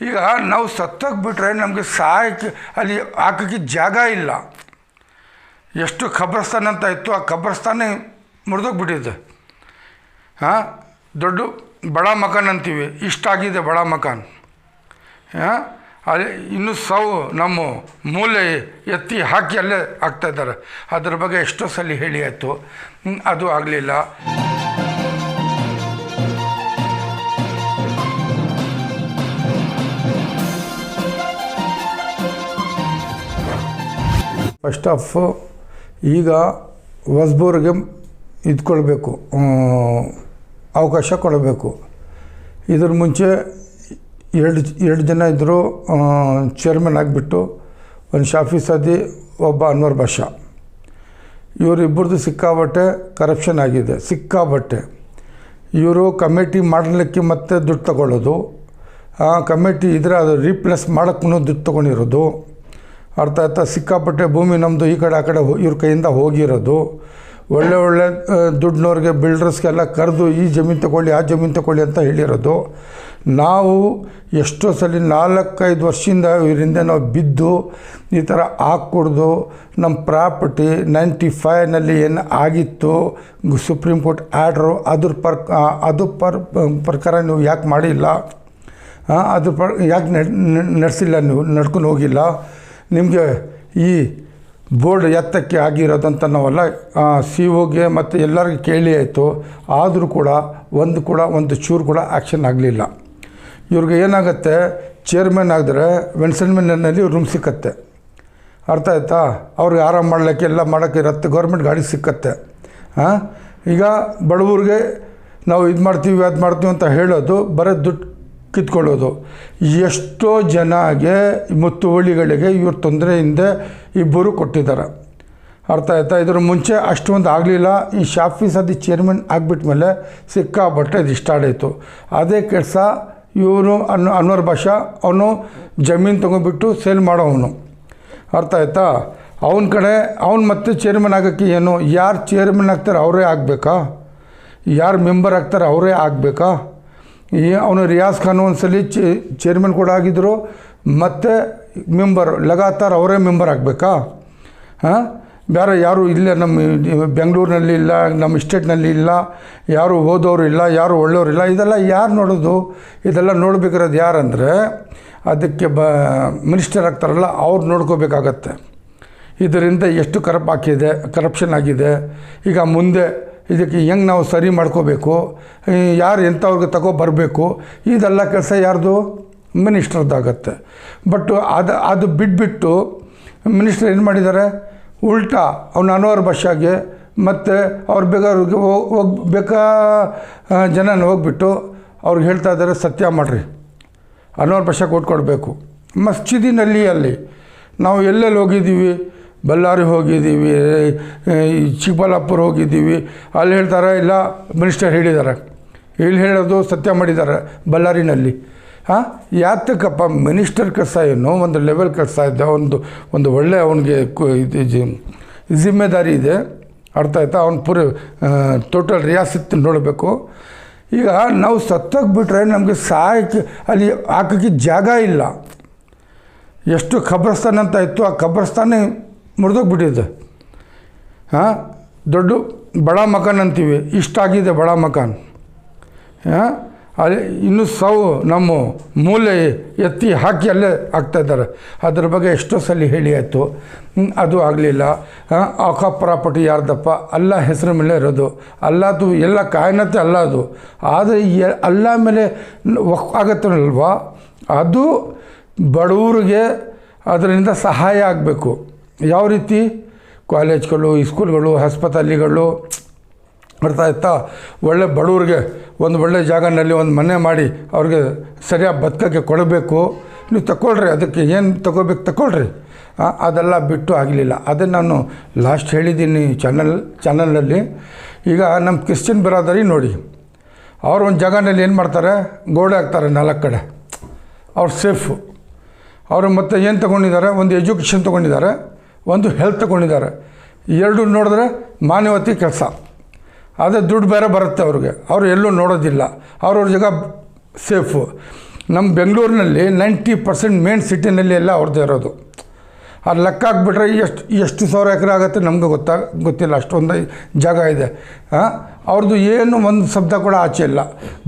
ಈಗ ನಾವು ಸತ್ತೋಗ್ಬಿಟ್ರೆ ನಮಗೆ ಸಾಯಕ್ಕೆ ಅಲ್ಲಿ ಹಾಕೋಕ್ಕೆ ಜಾಗ ಇಲ್ಲ. ಎಷ್ಟು ಕಬ್ರಸ್ತಾನ ಅಂತ ಇತ್ತು, ಆ ಖಬ್ರಸ್ತಾನೇ ಮುರಿದೋಗ್ಬಿಟ್ಟಿದೆ ಹಾಂ, ದೊಡ್ಡ ಬಡ ಮಕಾನ್ ಅಂತೀವಿ, ಇಷ್ಟಾಗಿದೆ ಬಡ ಮಕಾನ್ ಹಾಂ, ಅಲ್ಲಿ ಇನ್ನೂ ಸೌ ನಮ್ಮ ಮೂಲೆ ಎತ್ತಿ ಹಾಕಿ ಅಲ್ಲೇ ಹಾಕ್ತಾಯಿದ್ದಾರೆ ಅದ್ರ ಬಗ್ಗೆ ಎಷ್ಟೋ ಸಲ ಹೇಳಿ ಆಯಿತು. ಅದು ಆಗಲಿಲ್ಲ. ಫಸ್ಟ್ ಆಫ್ ಈಗ ಹೊಸಬರಿಗೆ ಇದ್ಕೊಳ್ಬೇಕು ಅವಕಾಶ ಕೊಡಬೇಕು. ಇದ್ರ ಮುಂಚೆ ಎರಡು ಎರಡು ಜನ ಇದ್ದರು ಚೇರ್ಮನ್ ಆಗಿಬಿಟ್ಟು, ಒಂದು ಶಾಫಿ ಸದಿ ಒಬ್ಬ ಅನ್ವರ್ ಬಾಷಾ ಇವರಿಬ್ಬರದು ಸಿಕ್ಕಾಬಟ್ಟೆ ಕರಪ್ಷನ್ ಆಗಿದೆ ಸಿಕ್ಕಾಬಟ್ಟೆ ಇವರು ಕಮಿಟಿ ಮಾಡಲಿಕ್ಕೆ ಮತ್ತೆ ದುಡ್ಡು ತಗೊಳ್ಳೋದು. ಆ ಕಮಿಟಿ ಇದ್ರೆ ಅದು ರೀಪ್ಲೇಸ್ ಮಾಡೋಕ್ಕೂ ದುಡ್ಡು ತೊಗೊಂಡಿರೋದು. ಅರ್ಥ ಅರ್ಥ ಸಿಕ್ಕಾಪಟ್ಟೆ ಭೂಮಿ ನಮ್ಮದು ಈ ಕಡೆ ಆ ಕಡೆ ಇವ್ರ ಕೈಯಿಂದ ಹೋಗಿರೋದು. ಒಳ್ಳೆ ಒಳ್ಳೆ ದುಡ್ಡಿನವ್ರಿಗೆ ಬಿಲ್ಡರ್ಸ್ಗೆಲ್ಲ ಕರೆದು ಈ ಜಮೀನು ತಗೊಳ್ಳಿ, ಆ ಜಮೀನು ತಗೊಳ್ಳಿ ಅಂತ ಹೇಳಿರೋದು. ನಾವು ಎಷ್ಟೋ ಸಲ ನಾಲ್ಕೈದು ವರ್ಷದಿಂದ ಇವರಿಂದ ನಾವು ಬಿದ್ದು ಈ ಥರ ಹಾಕ್ಕೊಡ್ದು ನಮ್ಮ ಪ್ರಾಪರ್ಟಿ ನೈಂಟಿ ಫೈವ್ನಲ್ಲಿ ಏನು ಆಗಿತ್ತು ಸುಪ್ರೀಂ ಕೋರ್ಟ್ ಆರ್ಡ್ರು, ಅದ್ರ ಪರ್ ಅದು ಪರ್ ಪ್ರಕಾರ ನೀವು ಯಾಕೆ ಮಾಡಿಲ್ಲ? ಅದ್ರ ಪರ್ ಯಾಕೆ ನಡೆಸಿಲ್ಲ ನೀವು, ನಡ್ಕೊಂಡು ಹೋಗಿಲ್ಲ? ನಿಮಗೆ ಈ ಬೋರ್ಡ್ ಎತ್ತಕ್ಕೆ ಆಗಿರೋದಂತ ನಾವೆಲ್ಲ ಸಿ ಒಗೆ ಮತ್ತು ಎಲ್ಲರಿಗೂ ಕೇಳಿ ಆಯಿತು. ಆದರೂ ಕೂಡ ಒಂದು ಕೂಡ ಒಂದು ಚೂರು ಕೂಡ ಆ್ಯಕ್ಷನ್ ಆಗಲಿಲ್ಲ. ಇವ್ರಿಗೆ ಏನಾಗುತ್ತೆ, ಚೇರ್ಮನ್ ಆಗಿದ್ರೆ ವೆನ್ಸನ್ಮೆನ್ನಲ್ಲಿ ರೂಮ್ ಸಿಕ್ಕತ್ತೆ. ಅರ್ಥ ಆಯ್ತಾ? ಅವ್ರಿಗೆ ಆರಾಮ ಮಾಡಲಿಕ್ಕೆ ಎಲ್ಲ ಮಾಡೋಕ್ಕೆ ಇರುತ್ತೆ, ಗೌರ್ಮೆಂಟ್ ಗಾಡಿ ಸಿಕ್ಕತ್ತೆ. ಹಾಂ ಈಗ ಬಡವ್ರಿಗೆ ನಾವು ಇದು ಮಾಡ್ತೀವಿ, ಅದು ಮಾಡ್ತೀವಿ ಅಂತ ಹೇಳೋದು, ಬರೀ ದುಡ್ಡು ಕಿತ್ಕೊಳ್ಳೋದು. ಎಷ್ಟೋ ಜನಗೆ ಮುತ್ತುವಳಿಗಳಿಗೆ ಇವ್ರ ತೊಂದರೆಯಿಂದ ಇಬ್ಬರು ಕೊಟ್ಟಿದ್ದಾರೆ. ಅರ್ಥ ಆಯ್ತಾ? ಇದ್ರ ಮುಂಚೆ ಅಷ್ಟೊಂದು ಆಗಲಿಲ್ಲ. ಈ ಶಾಫೀಸ್ ಅದು ಚೇರ್ಮನ್ ಆಗಿಬಿಟ್ಮೇಲೆ ಸಿಕ್ಕಾಬಟ್ಟೆ ಇದು ಸ್ಟಾರ್ಟ್ ಆಯಿತು. ಅದೇ ಕೆಲಸ ಇವನು ಅನ್, ಅನ್ವರ್ ಭಾಷಾ, ಅವನು ಜಮೀನು ತೊಗೊಂಡ್ಬಿಟ್ಟು ಸೇಲ್ ಮಾಡೋವನು. ಅರ್ಥ ಆಯ್ತಾ? ಅವನ ಕಡೆ, ಅವ್ನು ಮತ್ತೆ ಚೇರ್ಮನ್ ಆಗೋಕ್ಕೆ ಏನು? ಯಾರು ಚೇರ್ಮನ್ ಆಗ್ತಾರೆ ಅವರೇ ಆಗಬೇಕಾ? ಯಾರು ಮೆಂಬರ್ ಆಗ್ತಾರೆ ಅವರೇ ಆಗಬೇಕಾ? ಈ ಅವನು ರಿಯಾಜ್ ಖಾನ್ ಒಂದ್ಸಲಿ ಚೇರ್ಮನ್ ಕೂಡ ಆಗಿದ್ದರು ಮತ್ತು ಮೆಂಬರ್ ಲಗಾತಾರ್ ಅವರೇ ಮೆಂಬರ್ ಆಗಬೇಕಾ? ಹಾಂ? ಬೇರೆ ಯಾರು ಇಲ್ಲ ನಮ್ಮ ಬೆಂಗಳೂರಿನಲ್ಲಿ ಇಲ್ಲ ನಮ್ಮ ಸ್ಟೇಟ್ನಲ್ಲಿ ಇಲ್ಲ, ಯಾರು ಓದೋರು ಇಲ್ಲ, ಯಾರು ಒಳ್ಳೆಯವರು ಇಲ್ಲ. ಇದೆಲ್ಲ ಯಾರು ನೋಡೋದು? ಇದೆಲ್ಲ ನೋಡ್ಬೇಕಿರೋದು ಯಾರಂದರೆ, ಅದಕ್ಕೆ ಬ ಮಿನಿಸ್ಟರ್ ಆಗ್ತಾರಲ್ಲ, ಅವ್ರು ನೋಡ್ಕೋಬೇಕಾಗತ್ತೆ. ಇದರಿಂದ ಎಷ್ಟು ಕರಪ್ ಹಾಕಿದೆ ಕರಪ್ಷನ್ ಆಗಿದೆ. ಈಗ ಮುಂದೆ ಇದಕ್ಕೆ ಹೆಂಗೆ ನಾವು ಸರಿ ಮಾಡ್ಕೋಬೇಕು? ಯಾರು ಎಂಥವ್ರಿಗೆ ತಗೋ ಬರಬೇಕು? ಇದೆಲ್ಲ ಕೆಲಸ ಯಾರ್ದು? ಮಿನಿಸ್ಟ್ರದ್ದಾಗತ್ತೆ. ಬಟ್ ಅದು ಅದು ಬಿಟ್ಬಿಟ್ಟು ಮಿನಿಸ್ಟರ್ ಏನು ಮಾಡಿದ್ದಾರೆ ಉಲ್ಟಾ ಅವನ ಅನ್ವರ್ ಭಾಷೆಗೆ ಮತ್ತು ಅವ್ರು ಬೇಕಾದ್ರೆ ಹೋಗಿ ಬೇಕಾ ಜನನ ಹೋಗ್ಬಿಟ್ಟು ಅವ್ರಿಗೆ ಹೇಳ್ತಾ ಇದ್ದಾರೆ ಸತ್ಯ ಮಾಡಿರಿ. ಅನ್ವರ್ ಭಾಷೆ ಕೊಟ್ಕೊಡ್ಬೇಕು ಮಸ್ಜಿದಿನಲ್ಲಿ ಅಲ್ಲಿ ನಾವು ಎಲ್ಲೆಲ್ಲಿ ಹೋಗಿದ್ದೀವಿ? ಬಳ್ಳಾರಿ ಹೋಗಿದ್ದೀವಿ ಚಿಕ್ಕಬಳ್ಳಾಪುರ ಹೋಗಿದ್ದೀವಿ. ಅಲ್ಲಿ ಹೇಳ್ತಾರೆ, ಇಲ್ಲ, ಮಿನಿಸ್ಟರ್ ಹೇಳಿದ್ದಾರೆ ಇಲ್ಲಿ ಹೇಳೋದು ಸತ್ಯ ಮಾಡಿದ್ದಾರೆ ಬಳ್ಳಾರಿನಲ್ಲಿ. ಹಾಂ ಯಾತಕ್ಕಪ್ಪ ಮಿನಿಸ್ಟರ್ ಕೆಲಸ ಏನು ಒಂದು ಲೆವೆಲ್ ಕೆಲಸ ಇದೆ, ಒಂದು ಒಂದು ಒಳ್ಳೆಯ ಅವನಿಗೆ ಇದು ಜಿಮ್ಮೆದಾರಿ ಇದೆ. ಅರ್ಥ ಆಯ್ತಾ? ಅವ್ನು ಪೂರ ಟೋಟಲ್ ರಿಯಾಸತ್ ನೋಡಬೇಕು. ಈಗ ನಾವು ಸತ್ತೋಗ್ಬಿಟ್ರೆ ನಮಗೆ ಸಾಯಕ್ಕೆ, ಅಲ್ಲಿ ಹಾಕೋಕ್ಕೆ ಜಾಗ ಇಲ್ಲ. ಎಷ್ಟು ಖಬ್ರಸ್ತಾನ ಅಂತ ಇತ್ತು, ಆ ಖಬ್ರಸ್ತಾನೇ ಮುರಿದೋಗ್ಬಿಟ್ಟಿದೆ. ಹಾಂ, ದೊಡ್ಡ ಬಡ ಮಕಾನ್ ಅಂತೀವಿ. ಇಷ್ಟಾಗಿದೆ ಬಡ ಮಕಾನ್. ಹಾಂ, ಅಲ್ಲಿ ಇನ್ನೂ ಸೌ ನಮ್ಮ ಮೂಲೆ ಎತ್ತಿ ಹಾಕಿ ಅಲ್ಲೇ ಆಗ್ತಾಯಿದ್ದಾರೆ ಅದ್ರ ಬಗ್ಗೆ ಎಷ್ಟೋ ಸಲ ಹೇಳಿ ಆಯಿತು. ಅದು ಆಗಲಿಲ್ಲ. ಆಕ ಪ್ರಾಪರ್ಟಿ ಯಾರ್ದಪ್ಪ? ಅಲ್ಲ ಹೆಸರು ಮೇಲೆ ಇರೋದು. ಅಲ್ಲದು ಎಲ್ಲ ಕಾಯಿನತೆ ಅಲ್ಲ ಅದು. ಆದರೆ ಅಲ್ಲ ಮೇಲೆ ವಕ್ ಆಗತ್ತಲ್ವಾ? ಅದು ಬಡವರಿಗೆ ಅದರಿಂದ ಸಹಾಯ ಆಗಬೇಕು. ಯಾವ ರೀತಿ ಕಾಲೇಜ್ಗಳು, ಸ್ಕೂಲ್ಗಳು, ಆಸ್ಪತ್ರೆಗಳು ಅರ್ಥ ಆಯ್ತಾ ಒಳ್ಳೆ ಬಡವ್ರಿಗೆ ಒಂದು ಒಳ್ಳೆ ಜಾಗನಲ್ಲಿ ಒಂದು ಮನೆ ಮಾಡಿ ಅವ್ರಿಗೆ ಸರಿಯಾಗಿ ಬದುಕೋಕ್ಕೆ ಕೊಡಬೇಕು. ನೀವು ತಗೊಳ್ರಿ, ಅದಕ್ಕೆ ಏನು ತಗೋಬೇಕು ತಗೊಳ್ರಿ. ಅದೆಲ್ಲ ಬಿಟ್ಟು ಆಗಲಿಲ್ಲ. ಅದನ್ನು ನಾನು ಲಾಸ್ಟ್ ಹೇಳಿದ್ದೀನಿ ಚಾನಲ್ ಚಾನಲಲ್ಲಿ ಈಗ ನಮ್ಮ ಕ್ರಿಶ್ಚಿಯನ್ ಬಿರಾದರಿ ನೋಡಿ. ಅವ್ರು ಒಂದು ಜಾಗನಲ್ಲಿ ಏನು ಮಾಡ್ತಾರೆ? ಗೋಡೆ ಹಾಕ್ತಾರೆ ನಾಲ್ಕು ಕಡೆ. ಅವ್ರು ಸೇಫು ಅವರು ಮತ್ತೆ ಏನು ತೊಗೊಂಡಿದ್ದಾರೆ? ಒಂದು ಎಜುಕೇಷನ್ ತೊಗೊಂಡಿದ್ದಾರೆ. ಒಂದು ಹೆಲ್ತ್ ತಗೊಂಡಿದ್ದಾರೆ. ಎರಡು ನೋಡಿದ್ರೆ ಮಾನವತಿ ಕೆಲಸ. ಅದೇ ದುಡ್ಡು ಬೇರೆ ಬರುತ್ತೆ ಅವ್ರಿಗೆ. ಅವರು ಎಲ್ಲೂ ನೋಡೋದಿಲ್ಲ. ಅವ್ರವ್ರ ಜಾಗ ಸೇಫು ನಮ್ಮ ಬೆಂಗಳೂರಿನಲ್ಲಿ ನೈಂಟಿ ಪರ್ಸೆಂಟ್ ಮೇನ್ ಸಿಟಿನಲ್ಲಿ ಎಲ್ಲ ಅವ್ರದ್ದು ಇರೋದು. ಅದು ಲೆಕ್ಕ ಹಾಕ್ಬಿಟ್ರೆ ಎಷ್ಟು ಎಷ್ಟು ಸಾವಿರ ಎಕರೆ ಆಗುತ್ತೆ ನಮಗೆ ಗೊತ್ತಾ, ಗೊತ್ತಿಲ್ಲ. ಅಷ್ಟೊಂದು ಜಾಗ ಇದೆ. ಹಾಂ ಅವ್ರದ್ದು ಏನು ಒಂದು ಶಬ್ದ ಕೂಡ ಆಚೆ ಇಲ್ಲ.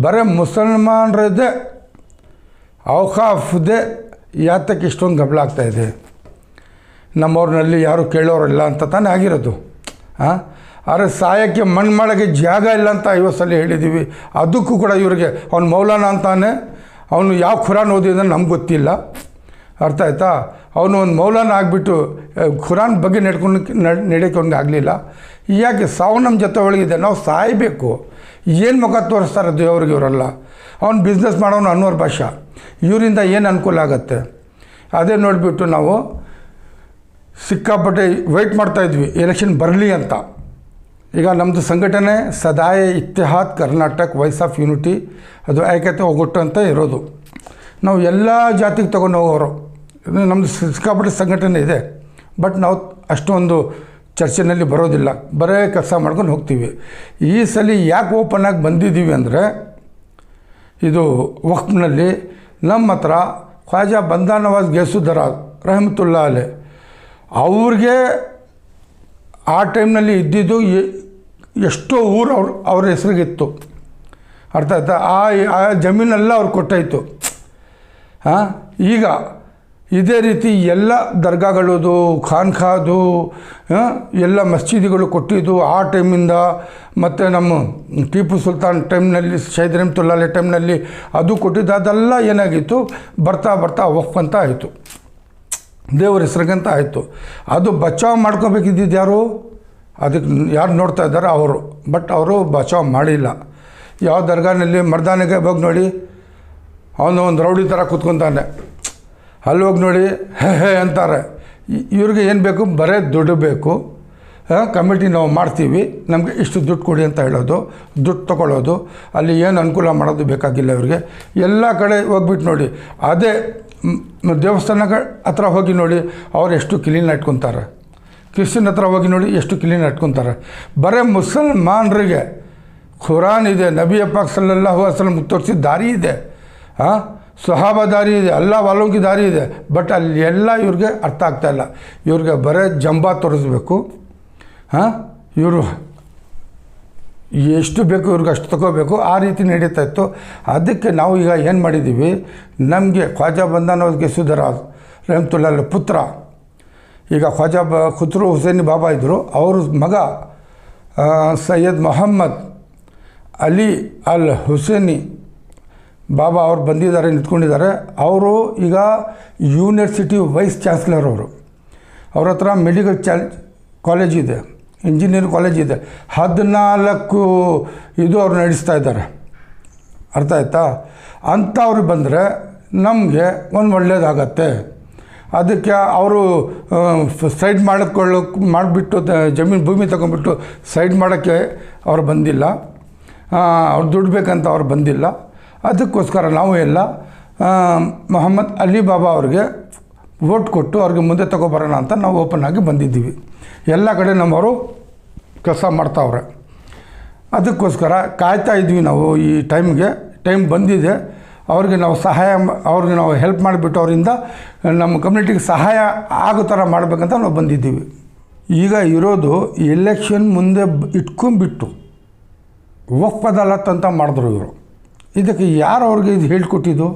ಬರೀ ಮುಸಲ್ಮಾನರದ್ದೇ, ಔಖಾಫ್ದೇ ಯಾತಕ್ಕೆ ಇಷ್ಟೊಂದು ಗಬಲ ಆಗ್ತಾ ಇದೆ. ನಮ್ಮವ್ರನ್ನಲ್ಲಿ ಯಾರು ಕೇಳೋರಿಲ್ಲ ಅಂತ ತಾನೇ ಆಗಿರೋದು. ಹಾಂ ಆದರೆ ಸಾಯಕ್ಕೆ ಮಣ್ಣು ಮಾಡೋಕ್ಕೆ ಜಾಗ ಇಲ್ಲ ಅಂತ ಐವತ್ತು ಸಲ ಹೇಳಿದ್ದೀವಿ. ಅದಕ್ಕೂ ಕೂಡ ಇವರಿಗೆ ಅವ್ನು ಮೌಲಾನ ಅಂತಾನೆ, ಅವನು ಯಾವ ಖುರಾನ್ ಓದಿದ್ರೆ ನಮ್ಗೆ ಗೊತ್ತಿಲ್ಲ. ಅರ್ಥ ಆಯ್ತಾ? ಅವನು ಒಂದು ಮೌಲಾನ ಆಗಿಬಿಟ್ಟು ಖುರಾನ್ ಬಗ್ಗೆ ನಡ್ಕೊಂಡು ನಡೆಯೋಕೆ ಆಗಲಿಲ್ಲ. ಯಾಕೆ ಸಾವು ನಮ್ಮ ಜೊತೆ ಒಳಗಿದೆ? ನಾವು ಸಾಯಬೇಕು. ಏನು ಮುಖ ತೋರಿಸ್ತಾರೆ ದೇವ್ರಿಗೆ ಇವರೆಲ್ಲ? ಅವ್ನು ಬಿಸ್ನೆಸ್ ಮಾಡೋನು ಅನ್ವರ್ ಭಾಷೆ. ಇವರಿಂದ ಏನು ಅನುಕೂಲ ಆಗುತ್ತೆ? ಅದೇ ನೋಡಿಬಿಟ್ಟು ನಾವು ಸಿಕ್ಕಾಪಟ್ಟೆ ವೆಯ್ಟ್ ಮಾಡ್ತಾಯಿದ್ವಿ ಎಲೆಕ್ಷನ್ ಬರಲಿ ಅಂತ. ಈಗ ನಮ್ಮದು ಸಂಘಟನೆ ಸದಾಯ ಇತಿಹಾದ್ ಕರ್ನಾಟಕ ವಾಯ್ಸ್ ಆಫ್ ಯೂನಿಟಿ ಅದು ಐಕ್ಯತೆ ಒಗ್ಗಟ್ಟು ಅಂತ ಇರೋದು. ನಾವು ಎಲ್ಲ ಜಾತಿಗೆ ತೊಗೊಂಡು ಹೋಗೋರು. ನಮ್ಮದು ಸಿಕ್ಕಾಪಟ್ಟೆ ಸಂಘಟನೆ ಇದೆ. ಬಟ್ ನಾವು ಅಷ್ಟೊಂದು ಚರ್ಚೆನಲ್ಲಿ ಬರೋದಿಲ್ಲ. ಬರೇ ಕೆಲಸ ಮಾಡ್ಕೊಂಡು ಹೋಗ್ತೀವಿ. ಈ ಸಲ ಯಾಕೆ ಓಪನ್ ಆಗಿ ಬಂದಿದ್ದೀವಿ ಅಂದರೆ, ಇದು ವಕ್ಫ್ನಲ್ಲಿ ನಮ್ಮ ಹತ್ರ ಖ್ವಾಜಾ ಬಂದಾ ನವಾಜ್ ಗೇಸುದ್ದರ ರಹಮತುಲ್ಲಾ ಅಲೆ ಅವ್ರಿಗೆ ಆ ಟೈಮ್ನಲ್ಲಿ ಇದ್ದಿದ್ದು ಎಷ್ಟೋ ಊರು ಅವ್ರ ಅವ್ರ ಹೆಸರಿಗಿತ್ತು. ಅರ್ಥ ಆಯ್ತಾ? ಆ ಆ ಜಮೀನೆಲ್ಲ ಅವ್ರು ಕೊಟ್ಟಾಯಿತು. ಹಾಂ ಈಗ ಇದೇ ರೀತಿ ಎಲ್ಲ ದರ್ಗಾಗಳದು ಖಾನ್ಖಾದು ಎಲ್ಲ ಮಸೀದಿಗಳು ಕೊಟ್ಟಿದ್ದು ಆ ಟೈಮಿಂದ ಮತ್ತು ನಮ್ಮ ಟಿಪ್ಪು ಸುಲ್ತಾನ್ ಟೈಮ್ನಲ್ಲಿ ಶೈದ್ ರಹಮತುಲ್ಲಾಲೆ ಟೈಮ್ನಲ್ಲಿ ಅದು ಕೊಟ್ಟಿದ್ದು, ಅದೆಲ್ಲ ಏನಾಗಿತ್ತು? ಬರ್ತಾ ಬರ್ತಾ ಒಪ್ಪಂತ ಆಯಿತು. ದೇವ್ರ ಹೆಸ್ರಿಗಂತ ಆಯಿತು. ಅದು ಬಚಾವ್ ಮಾಡ್ಕೋಬೇಕಿದ್ದಿದ್ದು ಯಾರು? ಅದಕ್ಕೆ ಯಾರು ನೋಡ್ತಾ ಇದ್ದಾರೆ ಅವರು. ಬಟ್ ಅವರು ಬಚಾವ್ ಮಾಡಿಲ್ಲ. ಯಾವ ದರ್ಗಾನಲ್ಲಿ ಮರ್ದಾನಿಗೆ ಹೋಗಿ ನೋಡಿ, ಅವನು ಒಂದು ರೌಡಿ ಥರ ಕೂತ್ಕೊತಾನೆ. ಅಲ್ಲಿ ಹೋಗಿ ನೋಡಿ, ಹೇ ಹೇ ಅಂತಾರೆ. ಇವ್ರಿಗೆ ಏನು ಬೇಕು? ಬರೇ ದುಡ್ಡು ಬೇಕು. ಕಮಿಟಿ ನಾವು ಮಾಡ್ತೀವಿ. ನಮಗೆ ಇಷ್ಟು ದುಡ್ಡು ಕೊಡಿ ಅಂತ ಹೇಳೋದು, ದುಡ್ಡು ತೊಗೊಳ್ಳೋದು. ಅಲ್ಲಿ ಏನು ಅನುಕೂಲ ಮಾಡೋದು ಬೇಕಾಗಿಲ್ಲ ಇವ್ರಿಗೆ. ಎಲ್ಲ ಕಡೆ ಹೋಗ್ಬಿಟ್ಟು ನೋಡಿ. ಅದೇ ಮ್, ದೇವಸ್ಥಾನಗಳ ಹತ್ರ ಹೋಗಿ ನೋಡಿ ಅವ್ರು ಎಷ್ಟು ಕ್ಲೀನ್ ಇಟ್ಕೊತಾರೆ ಕ್ರಿಶ್ಚಿಯನ್ ಹತ್ರ ಹೋಗಿ ನೋಡಿ ಎಷ್ಟು ಕ್ಲೀನ್ ಇಟ್ಕೊತಾರೆ ಬರೀ ಮುಸಲ್ಮಾನರಿಗೆ ಖುರಾನ್ ಇದೆ ನಬಿ ಅಪ್ಪಾಕ್ ಸಲ್ಲಾಹು ಅಸಲಂ ತೋರಿಸಿದ ದಾರಿ ಇದೆ. ಹಾಂ ಸ್ವಹಾಬ ದಾರಿ ಇದೆ ಎಲ್ಲ ವಾಲೋಗಿ ದಾರಿ ಇದೆ. ಬಟ್ ಅಲ್ಲಿ ಎಲ್ಲ ಇವ್ರಿಗೆ ಅರ್ಥ ಆಗ್ತಾಯಿಲ್ಲ ಇವ್ರಿಗೆ ಬರೀ ಜಂಬಾ ತೋರಿಸ್ಬೇಕು. ಹಾಂ ಇವರು ಎಷ್ಟು ಬೇಕು ಇವ್ರಿಗೆ ಅಷ್ಟು ತಗೋಬೇಕು. ಆ ರೀತಿ ನಡೀತಾ ಇತ್ತು. ಅದಕ್ಕೆ ನಾವು ಈಗ ಏನು ಮಾಡಿದ್ದೀವಿ ನಮಗೆ ಖ್ವಾಜಾ ಬಂದಾನವ್ರಿಗೆ ಸುಧರಾಜ್ ರಹಮತುಲ್ಲಾಲ್ ಪುತ್ರ. ಈಗ ಖ್ವಾಜಾ ಬ ಖುತ್ರು ಹುಸೇನಿ ಬಾಬಾ ಇದ್ದರು ಅವ್ರ ಮಗ ಸೈಯದ್ ಮೊಹಮ್ಮದ್ ಅಲಿ ಅಲ್ ಹುಸೇನಿ ಬಾಬಾ ಅವ್ರು ಬಂದಿದ್ದಾರೆ, ನಿಂತ್ಕೊಂಡಿದ್ದಾರೆ. ಅವರು ಈಗ ಯೂನಿವರ್ಸಿಟಿ ವೈಸ್ ಚಾನ್ಸ್ಲರ್ ಅವರು. ಅವ್ರ ಹತ್ರ ಮೆಡಿಕಲ್ ಚಾಲ್ ಕಾಲೇಜ್ ಇದೆ. ಇಂಜಿನಿಯರಿಂಗ್ ಕಾಲೇಜ್ ಇದೆ. ಹದಿನಾಲ್ಕು ಇದು ಅವ್ರು ನಡೆಸ್ತಾ ಇದ್ದಾರೆ. ಅರ್ಥ ಆಯ್ತಾ? ಅಂಥವ್ರು ಬಂದರೆ ನಮಗೆ ಒಂದು ಒಳ್ಳೇದಾಗತ್ತೆ. ಅದಕ್ಕೆ ಅವರು ಸೈಡ್ ಮಾಡಿಕೊಳ್ಳೋಕೆ, ಮಾಡಿಬಿಟ್ಟು ಜಮೀನು ಭೂಮಿ ತಗೊಂಡ್ಬಿಟ್ಟು ಸೈಡ್ ಮಾಡೋಕ್ಕೆ ಅವ್ರು ಬಂದಿಲ್ಲ. ಅವ್ರು ದುಡ್ಡು ಬೇಕಂತ ಅವ್ರು ಬಂದಿಲ್ಲ. ಅದಕ್ಕೋಸ್ಕರ ನಾವು ಎಲ್ಲ ಮೊಹಮ್ಮದ್ ಅಲಿ ಬಾಬಾ ಅವ್ರಿಗೆ ವೋಟ್ ಕೊಟ್ಟು ಅವ್ರಿಗೆ ಮುಂದೆ ತಗೊಬರೋಣ ಅಂತ ನಾವು ಓಪನ್ ಆಗಿ ಬಂದಿದ್ದೀವಿ. ಎಲ್ಲ ಕಡೆ ನಮ್ಮವರು ಕೆಲಸ ಮಾಡ್ತಾವ್ರೆ. ಅದಕ್ಕೋಸ್ಕರ ಕಾಯ್ತಾ ಇದ್ವಿ ನಾವು ಈ ಟೈಮ್ಗೆ, ಟೈಮ್ ಬಂದಿದೆ. ಅವ್ರಿಗೆ ನಾವು ಸಹಾಯ ಅವ್ರಿಗೆ ನಾವು ಹೆಲ್ಪ್ ಮಾಡಿಬಿಟ್ಟು ಅವರಿಂದ ನಮ್ಮ ಕಮ್ಯುನಿಟಿಗೆ ಸಹಾಯ ಆಗೋ ಥರ ಮಾಡಬೇಕಂತ ನಾವು ಬಂದಿದ್ದೀವಿ. ಈಗ ಇರೋದು ಎಲೆಕ್ಷನ್ ಮುಂದೆ ಇಟ್ಕೊಂಡ್ಬಿಟ್ಟು ವಕ್ಫ್ ಅದಾಲತ್ ಅಂತ ಮಾಡಿದ್ರು ಇವರು. ಇದಕ್ಕೆ ಯಾರು ಅವ್ರಿಗೆ ಇದು ಹೇಳ್ಕೊಟ್ಟಿದ್ದು?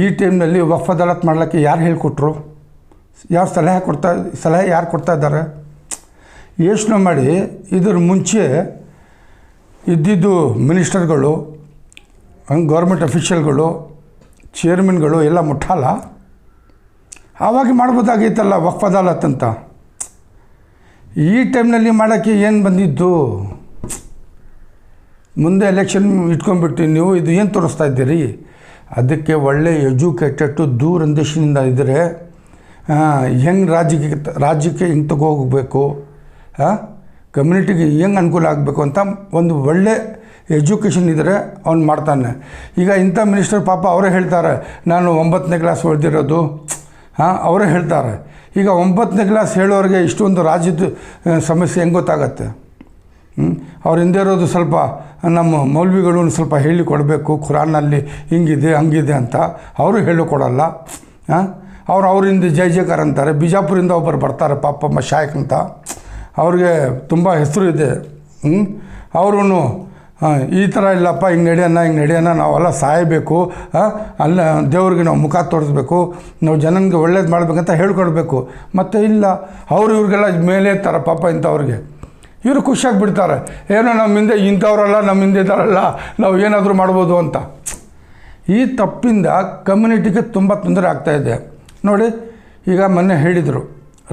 ಈ ಟೈಮ್ನಲ್ಲಿ ಒಫ್ ಅದಾಲತ್ ಮಾಡಲಿಕ್ಕೆ ಯಾರು ಹೇಳ್ಕೊಟ್ರು? ಯಾರು ಸಲಹೆ ಕೊಡ್ತಾ, ಸಲಹೆ ಯಾರು ಕೊಡ್ತಾ ಇದ್ದಾರೆ? ಯೋಚನೆ ಮಾಡಿ, ಇದ್ರ ಮುಂಚೆ ಇದ್ದಿದ್ದು ಮಿನಿಸ್ಟರ್ಗಳು, ಹಂಗೆ ಗೌರ್ಮೆಂಟ್ ಅಫಿಷಿಯಲ್ಗಳು ಚೇರ್ಮನ್ಗಳು ಎಲ್ಲ ಮುಟ್ಟಲ್ಲ ಆವಾಗ ಮಾಡ್ಬೋದಾಗಿತ್ತಲ್ಲ ವಕ್ಫ್ ಅದಾಲತ್ ಈ ಟೈಮ್ನಲ್ಲಿ ಮಾಡೋಕ್ಕೆ ಏನು ಬಂದಿದ್ದು? ಮುಂದೆ ಎಲೆಕ್ಷನ್ ಇಟ್ಕೊಂಡ್ಬಿಟ್ಟು ನೀವು ಇದು ಏನು ತೋರಿಸ್ತಾ ಇದ್ದೀರಿ? ಅದಕ್ಕೆ ಒಳ್ಳೆ ಎಜುಕೇಟೆಡ್ ದೂರಂದೇಶಿನಿಂದ ಇದ್ದರೆ ಹೆಂಗೆ ರಾಜ್ಯಕ್ಕೆ ರಾಜ್ಯಕ್ಕೆ ಹೆಂಗೆ ಹಾಂ ಕಮ್ಯುನಿಟಿಗೆ ಹೆಂಗೆ ಅನುಕೂಲ ಆಗಬೇಕು ಅಂತ ಒಂದು ಒಳ್ಳೆ ಎಜುಕೇಷನ್ ಇದ್ದರೆ ಅವ್ನು ಮಾಡ್ತಾನೆ. ಈಗ ಇಂಥ ಮಿನಿಸ್ಟರ್ ಪಾಪ ಅವರೇ ಹೇಳ್ತಾರೆ, ನಾನು ಒಂಬತ್ತನೇ ಕ್ಲಾಸ್ ಓದಿರೋದು ಹಾಂ, ಅವರೇ ಹೇಳ್ತಾರೆ. ಈಗ ಒಂಬತ್ತನೇ ಕ್ಲಾಸ್ ಹೇಳೋರಿಗೆ ಇಷ್ಟೊಂದು ರಾಜ್ಯದ ಸಮಸ್ಯೆ ಹೆಂಗೆ ಗೊತ್ತಾಗತ್ತೆ? ಹ್ಞೂ ಅವ್ರ ಹಿಂದೆ ಇರೋದು ಸ್ವಲ್ಪ ನಮ್ಮ ಮೌಲ್ವಿಗಳು ಸ್ವಲ್ಪ ಹೇಳಿಕೊಡಬೇಕು ಖುರಾನಲ್ಲಿ ಹಿಂಗಿದೆ, ಹಂಗಿದೆ ಅಂತ. ಅವರು ಹೇಳಿಕೊಡಲ್ಲ. ಹಾಂ ಅವ್ರು ಅವರಿಂದ ಜೈ ಜಯಕಾರ ಅಂತಾರೆ. ಬಿಜಾಪುರಿಂದ ಒಬ್ಬರು ಬರ್ತಾರೆ, ಪಾಪ ಶಾಯಕ್ ಅಂತ. ಅವ್ರಿಗೆ ತುಂಬ ಹೆಸರು ಇದೆ. ಅವರು ಈ ಥರ ಇಲ್ಲಪ್ಪ, ಹಿಂಗೆ ನಡೆಯೋಣ ಹಿಂಗೆ ನಡೆಯೋಣ ನಾವೆಲ್ಲ ಸಾಯಬೇಕು ಅಲ್ಲ, ದೇವ್ರಿಗೆ ನಾವು ಮುಖ ತೋರಿಸ್ಬೇಕು, ನಾವು ಜನನಿಗೆ ಒಳ್ಳೇದು ಮಾಡಬೇಕಂತ ಹೇಳ್ಕೊಡ್ಬೇಕು. ಮತ್ತು ಇಲ್ಲ, ಅವ್ರು ಇವ್ರಿಗೆಲ್ಲ ಮೇಲೆ ಇರ್ತಾರೆ ಪಾಪ ಇಂಥವ್ರಿಗೆ. ಇವರು ಖುಷಿಯಾಗಿ ಬಿಡ್ತಾರೆ ಏನೋ ನಮ್ಮ ಹಿಂದೆ ಇಂಥವ್ರಲ್ಲ, ನಮ್ಮ ಹಿಂದೆ ಇದ್ದಾರಲ್ಲ, ನಾವು ಏನಾದರೂ ಮಾಡ್ಬೋದು ಅಂತ. ಈ ತಪ್ಪಿಂದ ಕಮ್ಯುನಿಟಿಗೆ ತುಂಬ ತೊಂದರೆ ಆಗ್ತಾಯಿದೆ ನೋಡಿ, ಈಗ ಮೊನ್ನೆ ಹೇಳಿದರು,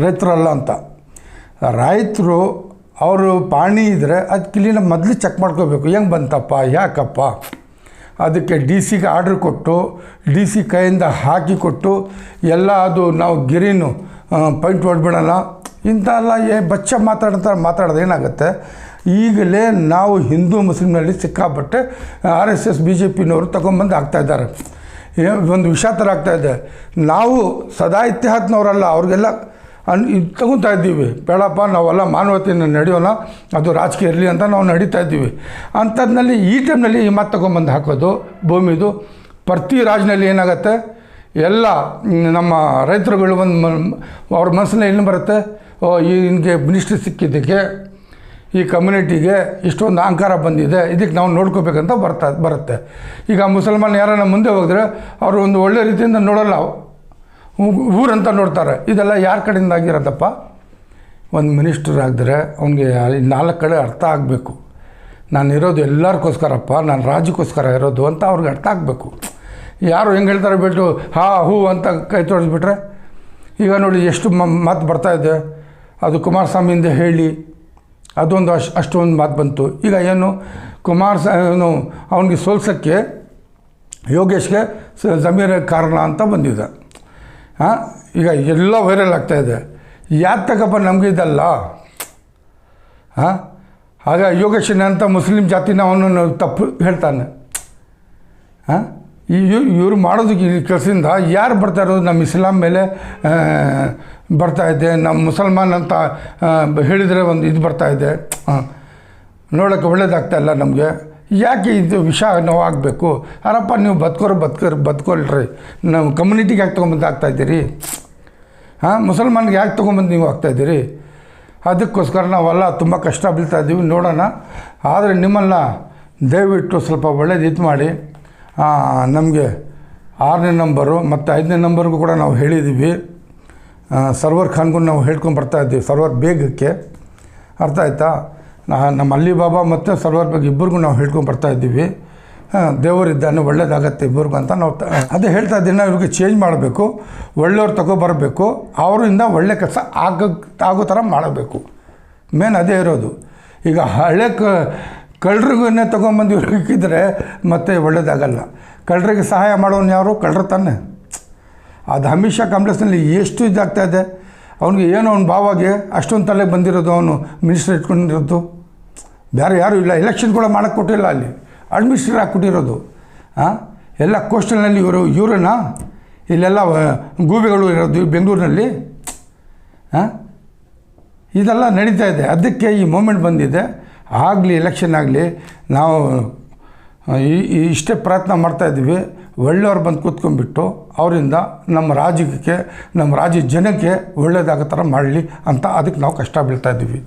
ರೈತರಲ್ಲ ಅಂತ. ರೈತರು, ಅವರು ಪಾಣಿ ಇದ್ದರೆ ಅದು ಕ್ಲೀನ ಮೊದಲು ಚೆಕ್ ಮಾಡ್ಕೋಬೇಕು, ಹೆಂಗೆ ಬಂತಪ್ಪ, ಯಾಕಪ್ಪ? ಅದಕ್ಕೆ ಡಿ ಸಿಗೆ ಆರ್ಡ್ರ್ ಕೊಟ್ಟು, ಡಿ ಸಿ ಕೈಯಿಂದ ಹಾಕಿ ಕೊಟ್ಟು, ಎಲ್ಲ ಅದು ನಾವು ಗಿರಿನು ಪಾಯಿಂಟ್ ಹೊಡ್ಬಿಡೋಣ ಇಂಥ ಎಲ್ಲ ಏ, ಬಚ್ಚ ಮಾತಾಡ್ತಾರೆ ಮಾತಾಡೋದು ಏನಾಗುತ್ತೆ? ಈಗಲೇ ನಾವು ಹಿಂದೂ ಮುಸ್ಲಿಮ್ನಲ್ಲಿ ಸಿಕ್ಕಾಪಟ್ಟೆ, R S S, B J ಪಿನವರು ತಗೊಂಬಂದು ಆಗ್ತಾಯಿದ್ದಾರೆ ಒಂದು ವಿಷ ಥರ ಇದೆ. ನಾವು ಸದಾ ಇತಿಹಾಸನವರಲ್ಲ ಅವ್ರಿಗೆಲ್ಲ ಅನ್, ಇದು ತಗೊತಾ ಇದ್ದೀವಿ. ಬೇಡಪ್ಪ, ನಾವೆಲ್ಲ ಮಾನವತೆಯನ್ನು ನಡೆಯೋಣ, ಅದು ರಾಜಕೀಯ ಇರಲಿ ಅಂತ ನಾವು ನಡೀತಾ ಇದ್ದೀವಿ. ಅಂಥದ್ನಲ್ಲಿ ಈ ಟೈಮ್ನಲ್ಲಿ ಈ ಮಾತು ತಗೊಂಬಂದು ಹಾಕೋದು, ಭೂಮಿದು, ಪ್ರತಿ ರಾಜ್ನಲ್ಲಿ ಏನಾಗುತ್ತೆ, ಎಲ್ಲ ನಮ್ಮ ರೈತರುಗಳು ಒಂದು ಅವ್ರ ಮನಸ್ಸಿನ ಏನು ಬರುತ್ತೆ? ಓ ಹಿಂಗೆ ಮಿನಿಸ್ಟ್ರಿ ಸಿಕ್ಕಿದ್ದಕ್ಕೆ ಈ ಕಮ್ಯುನಿಟಿಗೆ ಇಷ್ಟೊಂದು ಅಹಂಕಾರ ಬಂದಿದೆ, ಇದಕ್ಕೆ ನಾವು ನೋಡ್ಕೋಬೇಕಂತ ಬರ್ತಾ, ಬರುತ್ತೆ. ಈಗ ಮುಸಲ್ಮಾನ್ ಯಾರನ್ನ ಮುಂದೆ ಹೋದರೆ ಅವರು ಒಂದು ಒಳ್ಳೆ ರೀತಿಯಿಂದ ನೋಡಲ್ಲ. ಊರಂತ ನೋಡ್ತಾರೆ. ಇದೆಲ್ಲ ಯಾರ ಕಡೆಯಿಂದ ಆಗಿರೋದಪ್ಪ? ಒಂದು ಮಿನಿಸ್ಟರ್ ಆಗಿದ್ರೆ ಅವನಿಗೆ ನಾಲ್ಕು ಕಡೆ ಅರ್ಥ ಆಗಬೇಕು. ನಾನು ಇರೋದು ಎಲ್ಲರಿಗೋಸ್ಕರಪ್ಪ, ನಾನು ರಾಜ್ಯಕ್ಕೋಸ್ಕರ ಇರೋದು ಅಂತ ಅವ್ರಿಗೆ ಅರ್ಥ ಆಗಬೇಕು. ಯಾರು ಹೆಂಗೆ ಹೇಳ್ತಾರೆ ಬಿಟ್ಟು, ಹಾ, ಹೂ ಅಂತ ಕೈ ತೊಡಿಸ್ಬಿಟ್ರೆ ಈಗ ನೋಡಿ ಎಷ್ಟು ಮಾತು ಬರ್ತಾಯಿದೆ ಅದು ಕುಮಾರಸ್ವಾಮಿಯಿಂದ ಹೇಳಿ ಅದೊಂದು ಅಷ್ಟು ಅಷ್ಟೊಂದು ಮಾತು ಬಂತು. ಈಗ ಏನು, ಕುಮಾರ್ ಏನು, ಅವನಿಗೆ ಸೋಲ್ಸೋಕ್ಕೆ ಯೋಗೇಶ್ಗೆ ಜಮೀರ ಕಾರಣ ಅಂತ ಬಂದಿದೆ. ಹಾಂ ಈಗ ಎಲ್ಲ ವೈರಲ್ ಆಗ್ತಾಯಿದೆ ಯಾಕೆ ತಗಪ್ಪ ನಮಗೆ ಇದಲ್ಲ? ಹಾಂ ಆಗ ಯೋಗೇಶ್ ಅಂತ ಮುಸ್ಲಿಂ ಜಾತಿನ ಅವನು ತಪ್ಪು ಹೇಳ್ತಾನೆ. ಹಾಂ ಇವರು ಮಾಡೋದಕ್ಕೆ ಈ ಕೆಲಸದಿಂದ ಯಾರು ಬರ್ತಾ ಇರೋದು? ನಮ್ಮ ಇಸ್ಲಾಂ ಮೇಲೆ ಬರ್ತಾಯಿದೆ ಬರ್ತಾ ಇದೆ. ನಮ್ಮ ಮುಸಲ್ಮಾನ್ ಅಂತ ಹೇಳಿದರೆ ಒಂದು ಇದು ಬರ್ತಾ ಇದೆ. ಹಾಂ ನೋಡೋಕ್ಕೆ ಒಳ್ಳೇದಾಗ್ತಾ ಇಲ್ಲ ನಮಗೆ. ಯಾಕೆ ಇದು ವಿಷ ನೋವಾಗಬೇಕು ಅರಪ್ಪ, ನೀವು ಬದುಕೋರು ಬದುಕೋರು ಬದುಕೊಳ್ರಿ. ನಮ್ಮ ಕಮ್ಯುನಿಟಿಗೆ ಯಾಕೆ ತೊಗೊಂಬಂದು ಆಗ್ತಾಯಿದ್ದೀರಿ ಹಾಂ ಮುಸಲ್ಮಾನ್ಗೆ ಯಾಕೆ ತೊಗೊಂಬಂದು ನೀವು ಆಗ್ತಾಯಿದ್ದೀರಿ ಅದಕ್ಕೋಸ್ಕರ ನಾವೆಲ್ಲ ತುಂಬ ಕಷ್ಟ ಬೀಳ್ತಾ ಇದ್ದೀವಿ. ನೋಡೋಣ. ಆದರೆ ನಿಮ್ಮನ್ನು ದಯವಿಟ್ಟು ಸ್ವಲ್ಪ ಒಳ್ಳೇದು ಇದು ಮಾಡಿ. ನಮಗೆ ಆರನೇ ನಂಬರು ಮತ್ತು ಐದನೇ ನಂಬರ್ಗೂ ಕೂಡ ನಾವು ಹೇಳಿದ್ದೀವಿ ಸರ್ವರ್ ಖಾನ್ಗೂ ನಾವು ಹೇಳ್ಕೊಂಡು ಬರ್ತಾ ಇದ್ದೀವಿ, ಸರ್ವರ್ ಬೇಗಕ್ಕೆ. ಅರ್ಥ ಆಯ್ತಾ? ನಮ್ಮ ಅಲ್ಲಿ ಬಾಬಾ ಮತ್ತು ಸರ್ವರ್ ಬೇಗ್ ಇಬ್ಬರಿಗೂ ನಾವು ಹೇಳ್ಕೊಂಡು ಬರ್ತಾ ಇದ್ದೀವಿ. ದೇವರಿದ್ದಾನೆ, ಒಳ್ಳೇದಾಗತ್ತೆ ಇಬ್ಬರಿಗೂ ಅಂತ ನಾವು ಅದೇ ಹೇಳ್ತಾ ಇದ್ದೀನಿ, ನಾವು ಇವ್ರಿಗೆ ಚೇಂಜ್ ಮಾಡಬೇಕು. ಒಳ್ಳೆಯವ್ರು ತಗೊಬರಬೇಕು. ಅವರಿಂದ ಒಳ್ಳೆ ಕೆಲಸ ಆಗ, ಆಗೋ ಥರ ಮಾಡಬೇಕು. ಮೇನ್ ಅದೇ ಇರೋದು. ಈಗ ಹಳೆ ಕ ಕಳ್ಳರಿಗನ್ನೇ ತೊಗೊಂಬಂದು ಇಕ್ಕಿದ್ರೆ ಮತ್ತೆ ಒಳ್ಳೇದಾಗಲ್ಲ. ಕಳ್ಳರಿಗೆ ಸಹಾಯ ಮಾಡೋನು ಯಾರು? ಕಳ್ಳರು ತಾನೆ. ಅದು ಹಮಿಷ ಕಾಂಪ್ಲೆಕ್ಸ್ನಲ್ಲಿ ಎಷ್ಟು ಇದಾಗ್ತಾ ಇದೆ? ಅವನಿಗೆ ಏನೋ ಅವ್ನ ಭಾವಾಗೆ ಅಷ್ಟೊಂದು ತಲೆಗೆ ಬಂದಿರೋದು ಅವನು ಮಿನಿಸ್ಟರ್ ಇಟ್ಕೊಂಡಿರೋದು. ಬೇರೆ ಯಾರೂ ಇಲ್ಲ. ಎಲೆಕ್ಷನ್ ಕೂಡ ಮಾಡೋಕ್ಕೆ ಕೊಟ್ಟಿಲ್ಲ ಅಲ್ಲಿ. ಅಡ್ಮಿನಿಸ್ಟ್ರೇಟರ್ ಹಾಕ್ಕೊಟ್ಟಿರೋದು ಹಾಂ ಎಲ್ಲ ಕೋಸ್ಟಲ್ನಲ್ಲಿ ಇವರು ಇವರನ್ನ ಇಲ್ಲೆಲ್ಲ ಗೂಬೆಗಳು ಇರೋದು ಬೆಂಗಳೂರಿನಲ್ಲಿ. ಹಾಂ ಇದೆಲ್ಲ ನಡೀತಾ ಇದೆ. ಅದಕ್ಕೆ ಈ ಮೂಮೆಂಟ್ ಬಂದಿದೆ. ಆಗಲಿ ಎಲೆಕ್ಷನ್ ಆಗಲಿ, ನಾವು ಇಷ್ಟೇ ಪ್ರಯತ್ನ ಮಾಡ್ತಾ ಇದ್ದೀವಿ. ಒಳ್ಳೆಯವ್ರು ಬಂದು ಕೂತ್ಕೊಂಡ್ಬಿಟ್ಟು ಅವರಿಂದ ನಮ್ಮ ರಾಜ್ಯಕ್ಕೆ, ನಮ್ಮ ರಾಜ್ಯ ಜನಕ್ಕೆ ಒಳ್ಳೇದಾಗೋ ಥರ ಮಾಡಲಿ ಅಂತ ಅದಕ್ಕೆ ನಾವು ಕಷ್ಟ ಬೀಳ್ತಾ ಇದ್ದೀವಿ.